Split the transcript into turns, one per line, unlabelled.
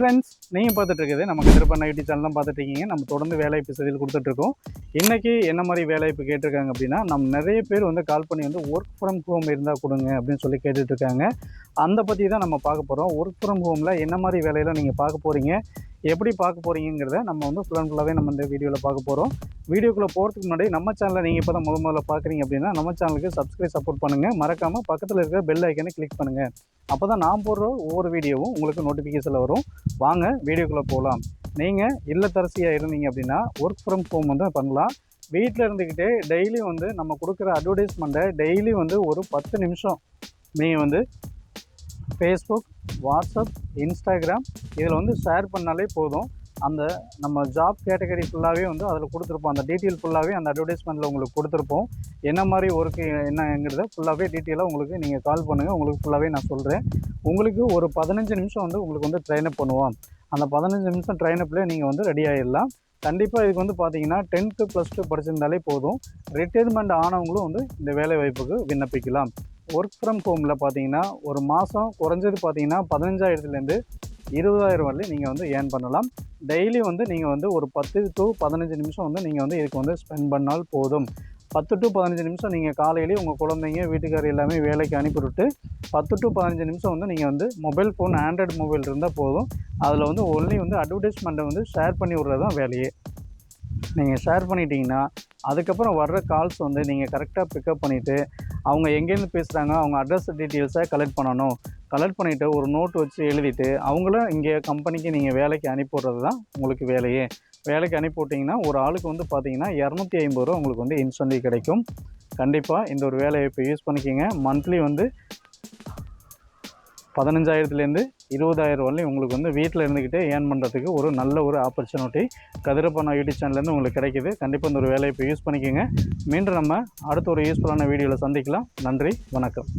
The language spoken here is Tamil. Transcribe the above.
ஃப்ரெண்ட்ஸ் நீங்கள் பார்த்துட்ருக்குது. நம்ம கதிரப்பண்ண யூடியூப் சேனல் தான் பார்த்துட்டு இருக்கீங்க நம்ம தொடர்ந்து வேலைவாய்ப்பு செய்தியில் கொடுத்துட்ருக்கோம். இன்றைக்கி என்ன மாதிரி வேலைவாய்ப்பு கேட்டிருக்காங்க அப்படின்னா நம்ம நிறைய பேர் வந்து கால் பண்ணி வந்து ஒர்க் ஃப்ரம் ஹோம் இருந்தால் கொடுங்க அப்படின்னு சொல்லி கேட்டுட்ருக்காங்க. அந்த பற்றி தான் நம்ம பார்க்க போகிறோம் ஒர்க் ஃப்ரம் ஹோமில் என்ன மாதிரி வேலையெல்லாம் நீங்கள் பார்க்க போகிறீங்க எப்படி பார்க்க போகிறீங்கிறத நம்ம வந்து ஃபுல் அண்ட் ஃபுல்லாகவே நம்ம இந்த வீடியோவில் பார்க்க போகிறோம் வீடியோக்குள்ளே போகிறதுக்கு முன்னாடி நம்ம சேனலை நீங்கள் இப்போ தான் முத முதல்ல பார்க்குறீங்க அப்படின்னா நம்ம சேனலுக்கு சப்ஸ்கிரைப் சப்போர்ட் பண்ணுங்கள் மறக்காமல் பக்கத்தில் இருக்கிற பெல் ஐக்கனை கிளிக் பண்ணுங்கள் அப்போ தான் நான் போடுற ஒவ்வொரு வீடியோவும் உங்களுக்கு நோட்டிஃபிகேஷனில் வரும். வாங்க வீடியோக்குள்ளே போகலாம் நீங்கள் இல்லத்தரசியாக இருந்தீங்க அப்படின்னா ஒர்க் ஃப்ரம் ஹோம் வந்து பண்ணலாம். வீட்டில் இருந்துக்கிட்டே டெய்லி வந்து நம்ம கொடுக்குற அட்வர்டைஸ்மெண்ட்டை டெய்லி வந்து ஒரு பத்து நிமிஷம் நீங்கள் வந்து ஃபேஸ்புக் வாட்ஸ்அப் இன்ஸ்டாகிராம் இதில் வந்து ஷேர் பண்ணாலே போதும். அந்த நம்ம ஜாப் கேட்டகரி ஃபுல்லாகவே வந்து அதில் கொடுத்துருப்போம். அந்த டீட்டெயில் ஃபுல்லாகவே அந்த அட்வர்டைஸ்மெண்ட்டில் உங்களுக்கு கொடுத்துருப்போம். என்ன மாதிரி ஒர்க்கு என்னங்கிறத ஃபுல்லாகவே டீட்டெயிலாக உங்களுக்கு நீங்கள் கால் பண்ணுங்கள் உங்களுக்கு ஃபுல்லாகவே நான் சொல்கிறேன் உங்களுக்கு ஒரு பதினஞ்சு நிமிஷம் வந்து உங்களுக்கு வந்து ட்ரைனப் பண்ணுவோம். அந்த பதினஞ்சு நிமிஷம் ட்ரைனப்பில் நீங்கள் வந்து ரெடி ஆகிடலாம் கண்டிப்பாக இதுக்கு வந்து பார்த்தீங்கன்னா டென்த்து ப்ளஸ் டூ படிச்சிருந்தாலே போதும். ரிட்டையர்மெண்ட் ஆனவங்களும் வந்து இந்த வேலை வாய்ப்புக்கு விண்ணப்பிக்கலாம். ஒர்க் ஃப்ரம் ஹோமில் பார்த்தீங்கன்னா ஒரு மாதம் குறைஞ்சது பார்த்தீங்கன்னா பதினஞ்சாயிரத்துலேருந்து இருபதாயிரம் வரலையும் நீங்கள் வந்து ஏர்ன் பண்ணலாம். டெய்லி வந்து நீங்கள் வந்து ஒரு பத்து டு பதினஞ்சு நிமிஷம் வந்து நீங்கள் வந்து இதுக்கு வந்து ஸ்பெண்ட் பண்ணால் போதும். பத்து டு பதினஞ்சு நிமிஷம் நீங்கள் காலையிலேயே உங்கள் குழந்தைங்க வீட்டுக்காரர் எல்லாமே வேலைக்கு அனுப்பிவிட்டு பத்து டு பதினஞ்சு நிமிஷம் வந்து நீங்கள் வந்து மொபைல் ஃபோன் ஆண்ட்ராய்டு மொபைல் இருந்தால் போதும். அதில் வந்து ஒன்லி வந்து அட்வர்டைஸ்மெண்ட்டை வந்து ஷேர் பண்ணி விட்றது தான் வேலையே. நீங்கள் ஷேர் பண்ணிட்டீங்கன்னா அதுக்கப்புறம் வர்ற கால்ஸ் வந்து நீங்கள் கரெக்டாக பிக்கப் பண்ணிவிட்டு அவங்க எங்கேருந்து பேசுகிறாங்க அவங்க அட்ரஸ் டீட்டெயில்ஸை கலெக்ட் பண்ணணும். கலெக்ட் பண்ணிவிட்டு ஒரு நோட் வச்சு எழுதிட்டு அவங்களும் இங்கே கம்பெனிக்கு நீங்கள் வேலைக்கு அனுப்பிவிட்றது தான் உங்களுக்கு வேலையே. வேலைக்கு அனுப்பிவிட்டிங்கன்னா ஒரு ஆளுக்கு வந்து பார்த்தீங்கன்னா இரநூத்தி ஐம்பது ரூபா உங்களுக்கு வந்து இன்சென்டிவ் கிடைக்கும். கண்டிப்பாக இந்த ஒரு வேலையை இப்போ யூஸ் பண்ணிக்கிங்க. மந்த்லி வந்து பதினஞ்சாயிரத்துலேருந்து இருபதாயிரம் வரலையும் உங்களுக்கு வந்து வீட்டில் இருந்துக்கிட்டே ஏர்ன் பண்ணுறதுக்கு ஒரு நல்ல ஒரு ஆப்பர்ச்சுனிட்டி கதிரப்பண்ணா யூடியூப் சேனல்லேருந்து உங்களுக்கு கிடைக்குது. கண்டிப்பாக இந்த ஒரு வேலையை இப்போ யூஸ் பண்ணிக்கோங்க. மீண்டும் நம்ம அடுத்த ஒரு யூஸ்ஃபுல்லான வீடியோவில் சந்திக்கலாம். நன்றி. வணக்கம்.